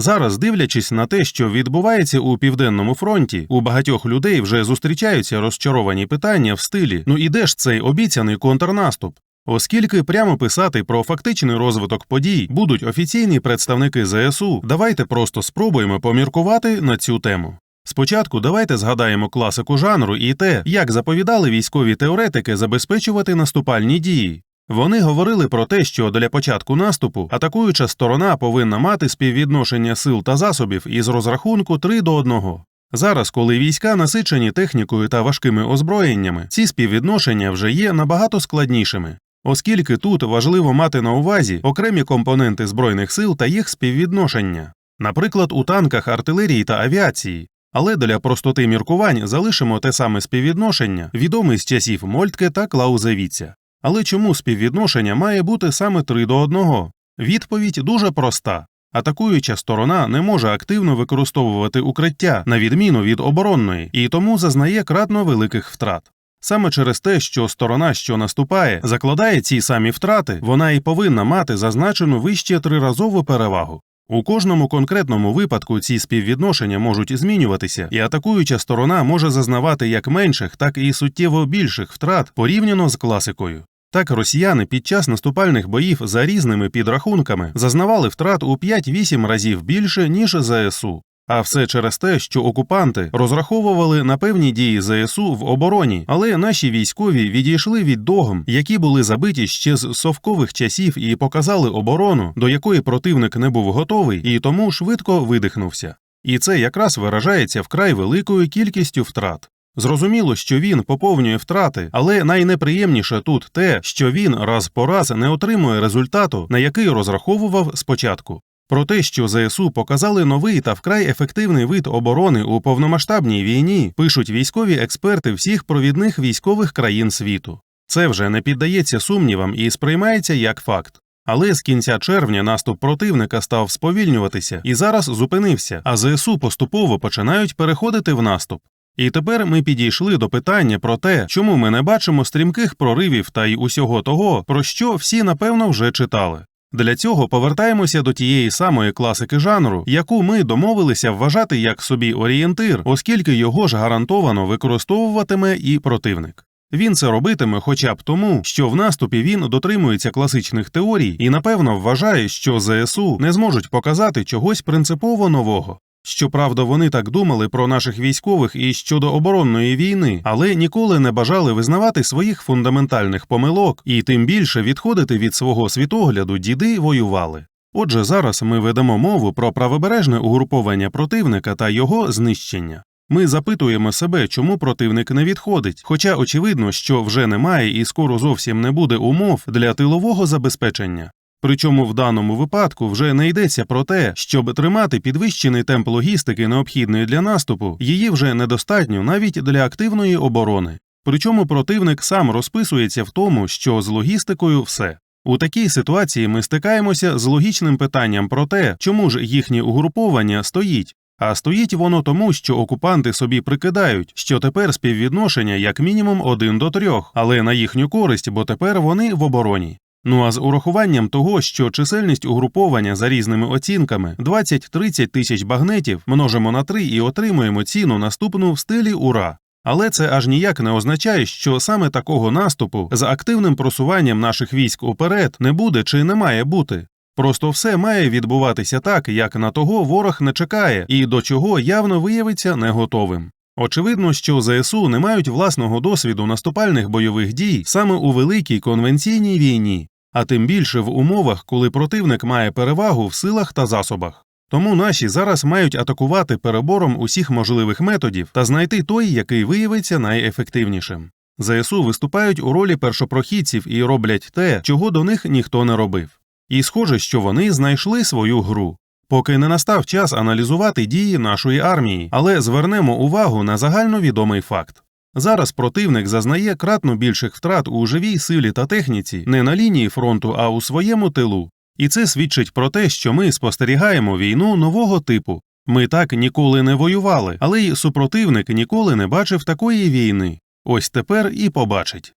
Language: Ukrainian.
Зараз, дивлячись на те, що відбувається у південному фронті, у багатьох людей вже зустрічаються розчаровані питання в стилі Ну і де ж цей обіцяний контрнаступ? Оскільки прямо писати про фактичний розвиток подій будуть офіційні представники ЗСУ, давайте просто спробуємо поміркувати на цю тему. Спочатку давайте згадаємо класику жанру і те, як заповідали військові теоретики забезпечувати наступальні дії. Вони говорили про те, що для початку наступу атакуюча сторона повинна мати співвідношення сил та засобів із розрахунку 3 до 1. Зараз, коли війська насичені технікою та важкими озброєннями, ці співвідношення вже є набагато складнішими, оскільки тут важливо мати на увазі окремі компоненти збройних сил та їх співвідношення, наприклад, у танках артилерії та авіації. Але для простоти міркувань залишимо те саме співвідношення, відоме з часів Мольтке та Клаузевіця. Але чому співвідношення має бути саме 3 до 1? Відповідь дуже проста. Атакуюча сторона не може активно використовувати укриття на відміну від оборонної і тому зазнає кратно великих втрат. Саме через те, що сторона, що наступає, закладає ці самі втрати, вона і повинна мати зазначену вище триразову перевагу. У кожному конкретному випадку ці співвідношення можуть змінюватися, і атакуюча сторона може зазнавати як менших, так і суттєво більших втрат порівняно з класикою. Так росіяни під час наступальних боїв за різними підрахунками зазнавали втрат у 5-8 разів більше, ніж ЗСУ. А все через те, що окупанти розраховували на певні дії ЗСУ в обороні, але наші військові відійшли від догм, які були забиті ще з совкових часів і показали оборону, до якої противник не був готовий, і тому швидко видихнувся. І це якраз виражається вкрай великою кількістю втрат. Зрозуміло, що він поповнює втрати, але найнеприємніше тут те, що він раз по раз не отримує результату, на який розраховував спочатку. Про те, що ЗСУ показали новий та вкрай ефективний вид оборони у повномасштабній війні, пишуть військові експерти всіх провідних військових країн світу. Це вже не піддається сумнівам і сприймається як факт. Але з кінця червня наступ противника став сповільнюватися і зараз зупинився, а ЗСУ поступово починають переходити в наступ. І тепер ми підійшли до питання про те, чому ми не бачимо стрімких проривів та й усього того, про що всі напевно вже читали. Для цього повертаємося до тієї самої класики жанру, яку ми домовилися вважати як собі орієнтир, оскільки його ж гарантовано використовуватиме і противник. Він це робитиме хоча б тому, що в наступі він дотримується класичних теорій і напевно вважає, що ЗСУ не зможуть показати чогось принципово нового. Щоправда, вони так думали про наших військових і щодо оборонної війни, але ніколи не бажали визнавати своїх фундаментальних помилок і тим більше відходити від свого світогляду діди воювали. Отже, зараз ми ведемо мову про правобережне угруповання противника та його знищення. Ми запитуємо себе, чому противник не відходить, хоча очевидно, що вже немає і скоро зовсім не буде умов для тилового забезпечення. Причому в даному випадку вже не йдеться про те, щоб тримати підвищений темп логістики, необхідної для наступу, її вже недостатньо навіть для активної оборони. Причому противник сам розписується в тому, що з логістикою все. У такій ситуації ми стикаємося з логічним питанням про те, чому ж їхнє угруповання стоїть. А стоїть воно тому, що окупанти собі прикидають, що тепер співвідношення як мінімум один до трьох, але на їхню користь, бо тепер вони в обороні. Ну а з урахуванням того, що чисельність угруповання за різними оцінками 20-30 тисяч багнетів множимо на 3 і отримуємо ціну наступну в стилі ура. Але це аж ніяк не означає, що саме такого наступу з активним просуванням наших військ уперед не буде чи не має бути. Просто все має відбуватися так, як на того ворог не чекає, і до чого явно виявиться не готовим. Очевидно, що ЗСУ не мають власного досвіду наступальних бойових дій саме у великій конвенційній війні, а тим більше в умовах, коли противник має перевагу в силах та засобах. Тому наші зараз мають атакувати перебором усіх можливих методів та знайти той, який виявиться найефективнішим. ЗСУ виступають у ролі першопрохідців і роблять те, чого до них ніхто не робив. І схоже, що вони знайшли свою гру. Поки не настав час аналізувати дії нашої армії, але звернемо увагу на загальновідомий факт. Зараз противник зазнає кратно більших втрат у живій силі та техніці не на лінії фронту, а у своєму тилу. І це свідчить про те, що ми спостерігаємо війну нового типу. Ми так ніколи не воювали, але й супротивник ніколи не бачив такої війни. Ось тепер і побачить.